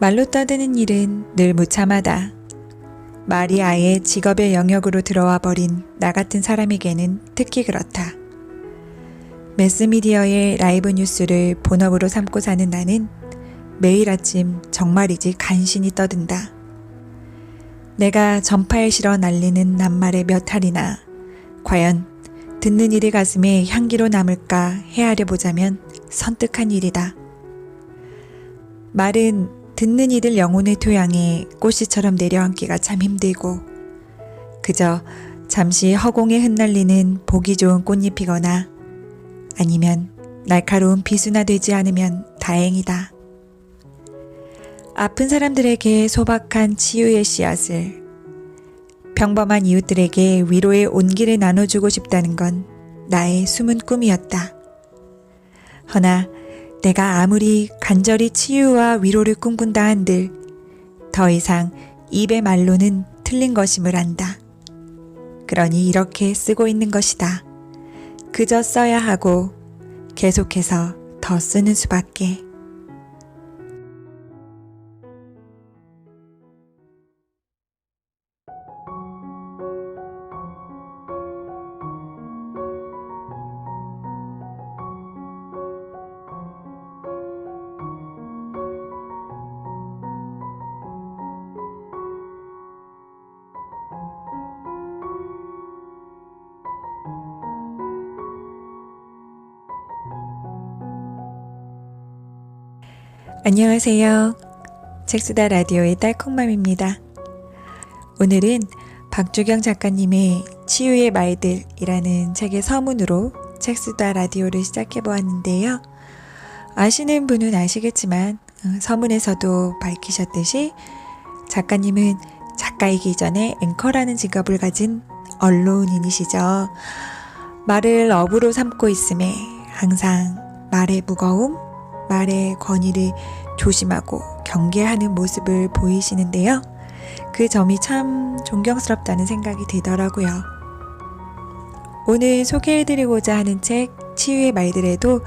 말로 떠드는 일은 늘 무참하다. 말이 아예 직업의 영역으로 들어와 버린 나 같은 사람에게는 특히 그렇다. 매스미디어의 라이브 뉴스를 본업으로 삼고 사는 나는 매일 아침 정말이지 간신히 떠든다. 내가 전파에 실어 날리는 낱말의 몇 할이나 과연 듣는 이의 가슴에 향기로 남을까 헤아려 보자면 선뜻한 일이다. 말은 듣는 이들 영혼의 토양에 꽃씨처럼 내려앉기가 참 힘들고 그저 잠시 허공에 흩날리는 보기 좋은 꽃잎이거나 아니면 날카로운 비수나 되지 않으면 다행이다. 아픈 사람들에게 소박한 치유의 씨앗을 평범한 이웃들에게 위로의 온기를 나눠주고 싶다는 건 나의 숨은 꿈이었다. 허나 내가 아무리 간절히 치유와 위로를 꿈꾼다 한들 더 이상 입의 말로는 틀린 것임을 안다. 그러니 이렇게 쓰고 있는 것이다. 그저 써야 하고 계속해서 더 쓰는 수밖에. 안녕하세요. 책수다 라디오의 딸콩맘입니다. 오늘은 박주경 작가님의 치유의 말들이라는 책의 서문으로 책수다 라디오를 시작해 보았는데요. 아시는 분은 아시겠지만 어, 서문에서도 밝히셨듯이 작가님은 작가이기 전에 앵커라는 직업을 가진 언론인이시죠. 말을 업으로 삼고 있음에 항상 말의 무거움, 말의 권위를 조심하고 경계하는 모습을 보이시는데요. 그 점이 참 존경스럽다는 생각이 들더라고요. 오늘 소개해드리고자 하는 책 치유의 말들에도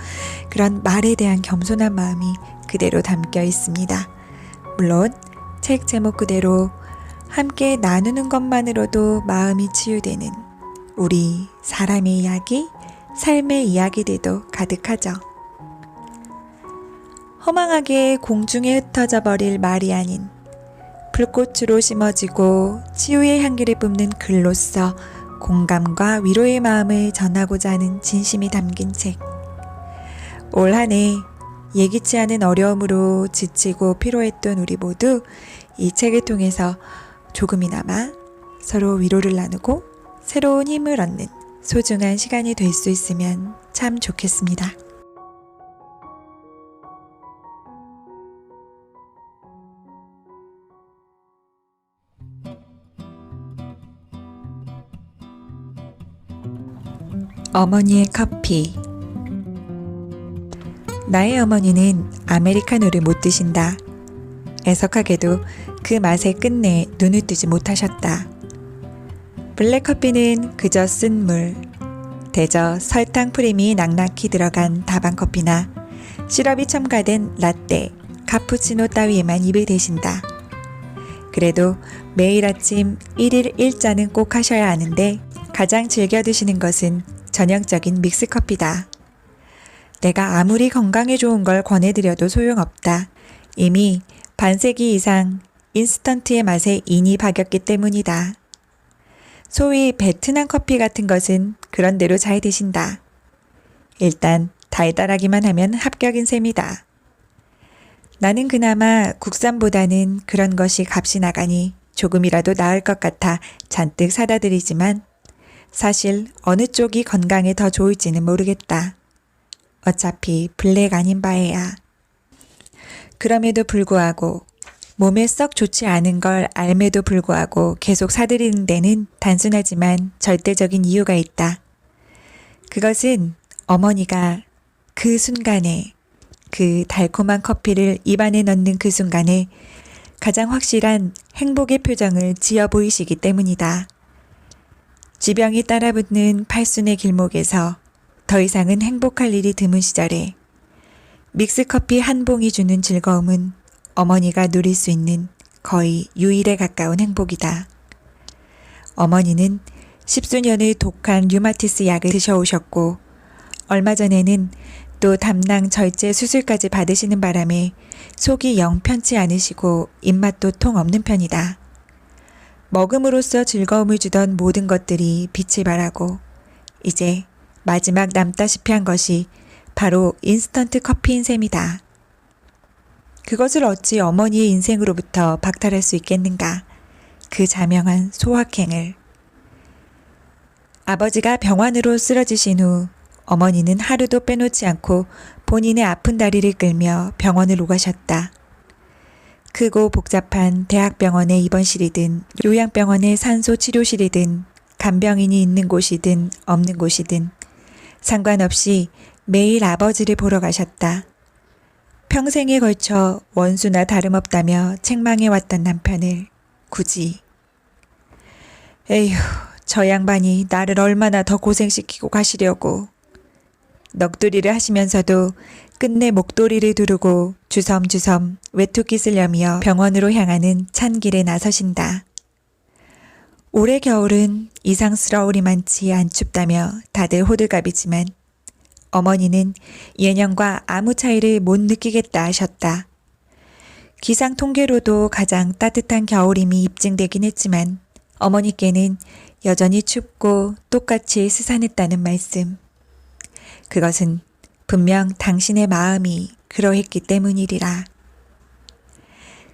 그런 말에 대한 겸손한 마음이 그대로 담겨 있습니다. 물론 책 제목 그대로 함께 나누는 것만으로도 마음이 치유되는 우리 사람의 이야기, 삶의 이야기들도 가득하죠. 허망하게 공중에 흩어져 버릴 말이 아닌 불꽃으로 심어지고 치유의 향기를 뿜는 글로써 공감과 위로의 마음을 전하고자 하는 진심이 담긴 책. 올 한 해 예기치 않은 어려움으로 지치고 피로했던 우리 모두 이 책을 통해서 조금이나마 서로 위로를 나누고 새로운 힘을 얻는 소중한 시간이 될 수 있으면 참 좋겠습니다. 어머니의 커피. 나의 어머니는 아메리카노를 못 드신다. 애석하게도 그 맛에 끝내 눈을 뜨지 못하셨다. 블랙커피는 그저 쓴 물, 대저 설탕 프림이 낭낙히 들어간 다방커피나 시럽이 첨가된 라떼, 카푸치노 따위에만 입을 대신다. 그래도 매일 아침 1일 1잔은 꼭 하셔야 하는데 가장 즐겨 드시는 것은 전형적인 믹스커피다. 내가 아무리 건강에 좋은 걸 권해드려도 소용없다. 이미 반세기 이상 인스턴트의 맛에 인이 박였기 때문이다. 소위 베트남 커피 같은 것은 그런대로 잘 드신다. 일단 달달하기만 하면 합격인 셈이다. 나는 그나마 국산보다는 그런 것이 값이 나가니 조금이라도 나을 것 같아 잔뜩 사다 드리지만 사실 어느 쪽이 건강에 더 좋을지는 모르겠다. 어차피 블랙 아닌 바에야. 그럼에도 불구하고 몸에 썩 좋지 않은 걸 알매도 불구하고 계속 사들이는 데는 단순하지만 절대적인 이유가 있다. 그것은 어머니가 그 순간에 그 달콤한 커피를 입안에 넣는 그 순간에 가장 확실한 행복의 표정을 지어 보이시기 때문이다. 지병이 따라붙는 팔순의 길목에서 더 이상은 행복할 일이 드문 시절에 믹스커피 한 봉이 주는 즐거움은 어머니가 누릴 수 있는 거의 유일에 가까운 행복이다. 어머니는 십수년의 독한 류마티스 약을 드셔오셨고 얼마 전에는 또 담낭 절제 수술까지 받으시는 바람에 속이 영 편치 않으시고 입맛도 통 없는 편이다. 먹음으로써 즐거움을 주던 모든 것들이 빛을 발하고 이제 마지막 남다시피 한 것이 바로 인스턴트 커피인 셈이다. 그것을 어찌 어머니의 인생으로부터 박탈할 수 있겠는가? 그 자명한 소확행을. 아버지가 병원으로 쓰러지신 후 어머니는 하루도 빼놓지 않고 본인의 아픈 다리를 끌며 병원을 오가셨다. 크고 복잡한 대학병원의 입원실이든 요양병원의 산소 치료실이든 간병인이 있는 곳이든 없는 곳이든 상관없이 매일 아버지를 보러 가셨다. 평생에 걸쳐 원수나 다름없다며 책망해 왔던 남편을 굳이 에휴 저 양반이 나를 얼마나 더 고생시키고 가시려고 넋두리를 하시면서도 끝내 목도리를 두르고 주섬주섬 외투기 쓰려며 병원으로 향하는 찬 길에 나서신다. 올해 겨울은 이상스러우리만치 안 춥다며 다들 호들갑이지만 어머니는 예년과 아무 차이를 못 느끼겠다 하셨다. 기상 통계로도 가장 따뜻한 겨울임이 입증되긴 했지만 어머니께는 여전히 춥고 똑같이 스산했다는 말씀. 그것은 분명 당신의 마음이 그러했기 때문이리라.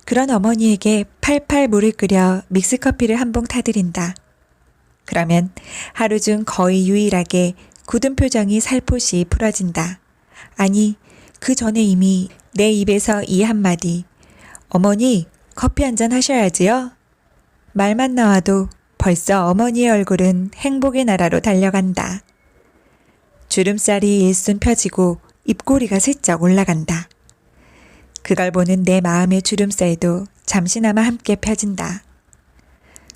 그런 어머니에게 팔팔 물을 끓여 믹스커피를 한 봉 타드린다. 그러면 하루 중 거의 유일하게 굳은 표정이 살포시 풀어진다. 아니, 그 전에 이미 내 입에서 이 한마디. 어머니, 커피 한 잔 하셔야지요? 말만 나와도 벌써 어머니의 얼굴은 행복의 나라로 달려간다. 주름살이 일순 펴지고 입꼬리가 슬쩍 올라간다. 그걸 보는 내 마음의 주름살도 잠시나마 함께 펴진다.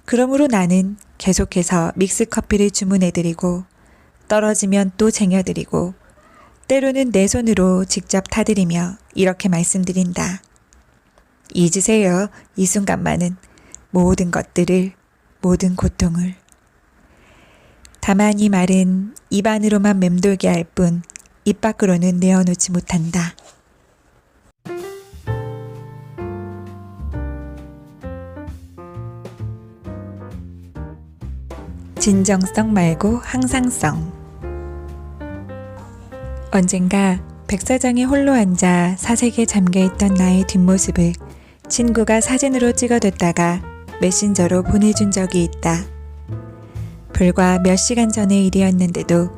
그러므로 나는 계속해서 믹스커피를 주문해드리고 떨어지면 또 쟁여드리고 때로는 내 손으로 직접 타드리며 이렇게 말씀드린다. 잊으세요. 이 순간만은 모든 것들을, 모든 고통을. 다만 이 말은 입안으로만 맴돌게 할 뿐 입 밖으로는 내어놓지 못한다. 진정성 말고 항상성. 언젠가 백사장에 홀로 앉아 사색에 잠겨있던 나의 뒷모습을 친구가 사진으로 찍어뒀다가 메신저로 보내준 적이 있다. 불과 몇 시간 전의 일이었는데도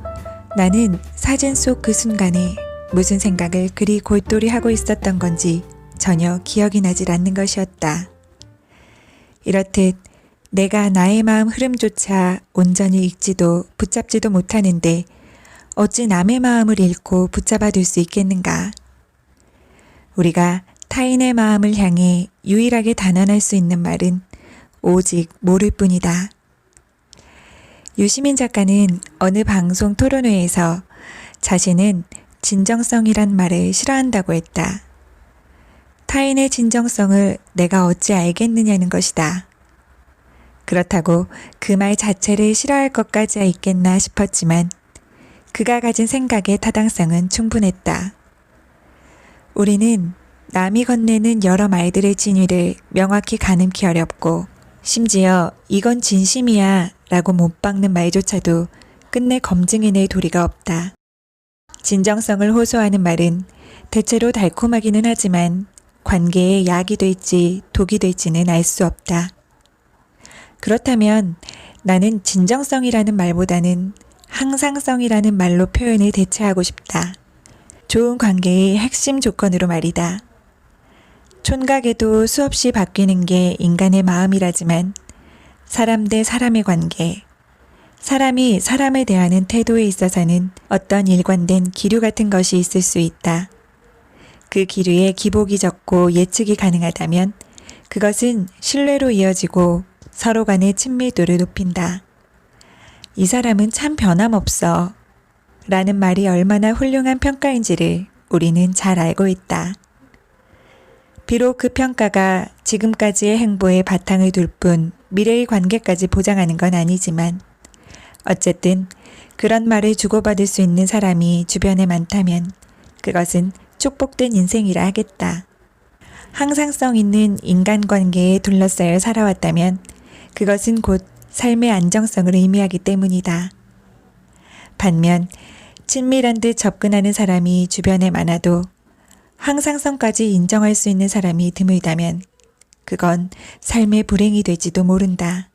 나는 사진 속 그 순간에 무슨 생각을 그리 골똘히 하고 있었던 건지 전혀 기억이 나질 않는 것이었다. 이렇듯 내가 나의 마음 흐름조차 온전히 읽지도 붙잡지도 못하는데 어찌 남의 마음을 읽고 붙잡아 둘 수 있겠는가? 우리가 타인의 마음을 향해 유일하게 단언할 수 있는 말은 오직 모를 뿐이다. 유시민 작가는 어느 방송 토론회에서 자신은 진정성이란 말을 싫어한다고 했다. 타인의 진정성을 내가 어찌 알겠느냐는 것이다. 그렇다고 그 말 자체를 싫어할 것까지야 있겠나 싶었지만 그가 가진 생각의 타당성은 충분했다. 우리는 남이 건네는 여러 말들의 진위를 명확히 가늠기 어렵고 심지어 이건 진심이야 라고 못 박는 말조차도 끝내 검증해낼 도리가 없다. 진정성을 호소하는 말은 대체로 달콤하기는 하지만 관계에 약이 될지 독이 될지는 알 수 없다. 그렇다면 나는 진정성이라는 말보다는 항상성이라는 말로 표현을 대체하고 싶다. 좋은 관계의 핵심 조건으로 말이다. 촌각에도 수없이 바뀌는 게 인간의 마음이라지만 사람 대 사람의 관계, 사람이 사람에 대하는 태도에 있어서는 어떤 일관된 기류 같은 것이 있을 수 있다. 그 기류에 기복이 적고 예측이 가능하다면 그것은 신뢰로 이어지고 서로 간의 친밀도를 높인다. 이 사람은 참 변함없어. 라는 말이 얼마나 훌륭한 평가인지를 우리는 잘 알고 있다. 비록 그 평가가 지금까지의 행보에 바탕을 둘 뿐 미래의 관계까지 보장하는 건 아니지만 어쨌든 그런 말을 주고받을 수 있는 사람이 주변에 많다면 그것은 축복된 인생이라 하겠다. 항상성 있는 인간관계에 둘러싸여 살아왔다면 그것은 곧 삶의 안정성을 의미하기 때문이다. 반면 친밀한 듯 접근하는 사람이 주변에 많아도 항상성까지 인정할 수 있는 사람이 드물다면 그건 삶의 불행이 될지도 모른다.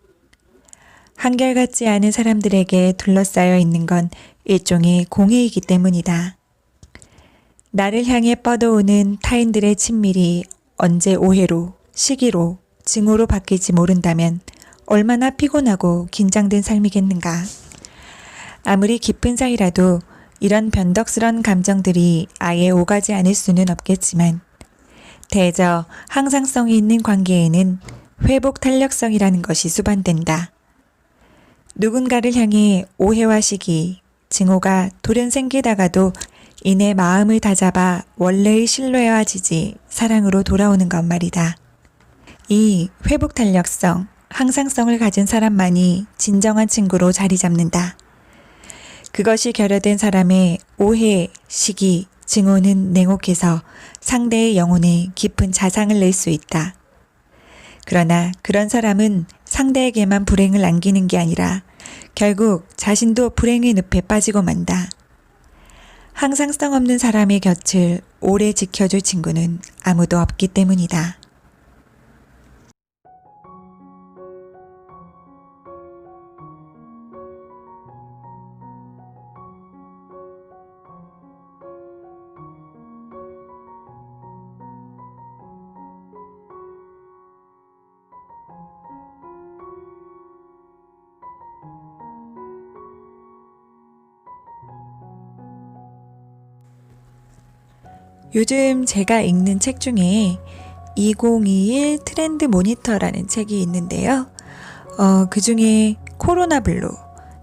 한결같지 않은 사람들에게 둘러싸여 있는 건 일종의 공해이기 때문이다. 나를 향해 뻗어오는 타인들의 친밀이 언제 오해로, 시기로, 증오로 바뀔지 모른다면 얼마나 피곤하고 긴장된 삶이겠는가. 아무리 깊은 사이라도 이런 변덕스런 감정들이 아예 오가지 않을 수는 없겠지만 대저 항상성이 있는 관계에는 회복 탄력성이라는 것이 수반된다. 누군가를 향해 오해와 시기, 증오가 돌연 생기다가도 이내 마음을 다잡아 원래의 신뢰와 지지, 사랑으로 돌아오는 것 말이다. 이 회복 탄력성, 항상성을 가진 사람만이 진정한 친구로 자리 잡는다. 그것이 결여된 사람의 오해, 시기, 증오는 냉혹해서 상대의 영혼에 깊은 자상을 낼 수 있다. 그러나 그런 사람은 상대에게만 불행을 안기는 게 아니라 결국 자신도 불행의 늪에 빠지고 만다. 항상성 없는 사람의 곁을 오래 지켜줄 친구는 아무도 없기 때문이다. 요즘 제가 읽는 책 중에 2021 트렌드 모니터라는 책이 있는데요. 어, 그 중에 코로나 블루,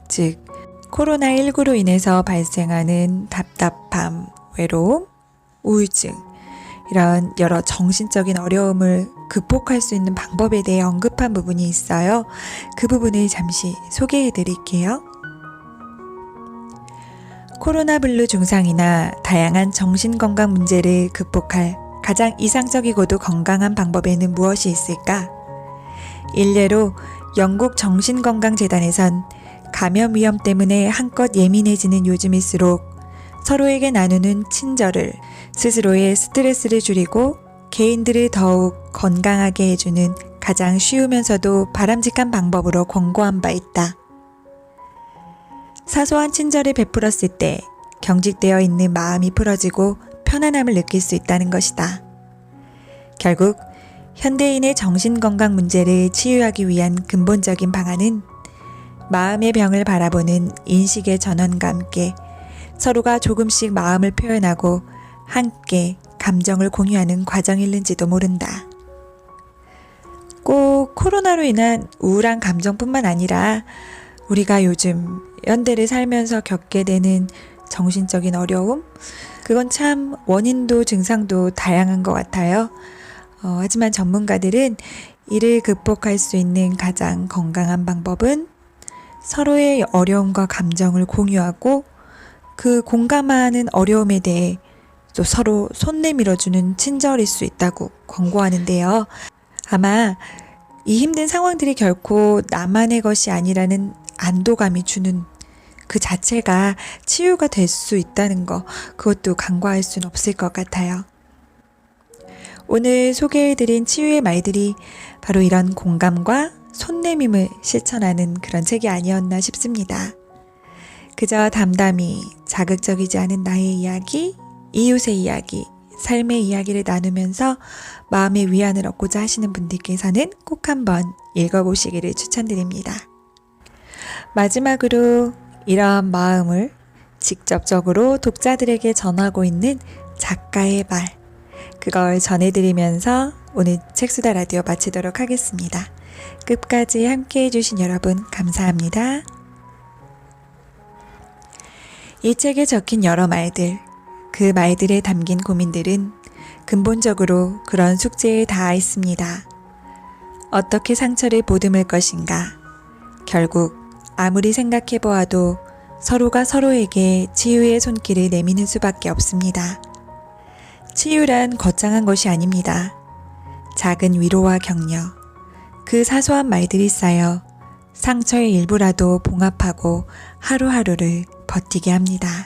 즉, 코로나19로 인해서 발생하는 답답함, 외로움, 우울증, 이런 여러 정신적인 어려움을 극복할 수 있는 방법에 대해 언급한 부분이 있어요. 그 부분을 잠시 소개해 드릴게요. 코로나 블루 증상이나 다양한 정신건강 문제를 극복할 가장 이상적이고도 건강한 방법에는 무엇이 있을까? 일례로 영국 정신건강재단에선 감염 위험 때문에 한껏 예민해지는 요즘일수록 서로에게 나누는 친절을 스스로의 스트레스를 줄이고 개인들을 더욱 건강하게 해주는 가장 쉬우면서도 바람직한 방법으로 권고한 바 있다. 사소한 친절을 베풀었을 때 경직되어 있는 마음이 풀어지고 편안함을 느낄 수 있다는 것이다. 결국 현대인의 정신건강 문제를 치유하기 위한 근본적인 방안은 마음의 병을 바라보는 인식의 전환과 함께 서로가 조금씩 마음을 표현하고 함께 감정을 공유하는 과정일는지도 모른다. 꼭 코로나로 인한 우울한 감정뿐만 아니라 우리가 요즘 연대를 살면서 겪게 되는 정신적인 어려움? 그건 참 원인도 증상도 다양한 것 같아요. 어, 하지만 전문가들은 이를 극복할 수 있는 가장 건강한 방법은 서로의 어려움과 감정을 공유하고 그 공감하는 어려움에 대해 또 서로 손 내밀어주는 친절일 수 있다고 권고하는데요. 아마 이 힘든 상황들이 결코 나만의 것이 아니라는 안도감이 주는 그 자체가 치유가 될 수 있다는 거, 그것도 간과할 수는 없을 것 같아요. 오늘 소개해드린 치유의 말들이 바로 이런 공감과 손내밈을 실천하는 그런 책이 아니었나 싶습니다. 그저 담담히 자극적이지 않은 나의 이야기, 이웃의 이야기, 삶의 이야기를 나누면서 마음의 위안을 얻고자 하시는 분들께서는 꼭 한번 읽어보시기를 추천드립니다. 마지막으로 이러한 마음을 직접적으로 독자들에게 전하고 있는 작가의 말, 그걸 전해드리면서 오늘 책수다 라디오 마치도록 하겠습니다. 끝까지 함께 해주신 여러분, 감사합니다. 이 책에 적힌 여러 말들, 그 말들에 담긴 고민들은 근본적으로 그런 숙제에 닿아 있습니다. 어떻게 상처를 보듬을 것인가? 결국 아무리 생각해 보아도 서로가 서로에게 치유의 손길을 내미는 수밖에 없습니다. 치유란 거창한 것이 아닙니다. 작은 위로와 격려, 그 사소한 말들이 쌓여 상처의 일부라도 봉합하고 하루하루를 버티게 합니다.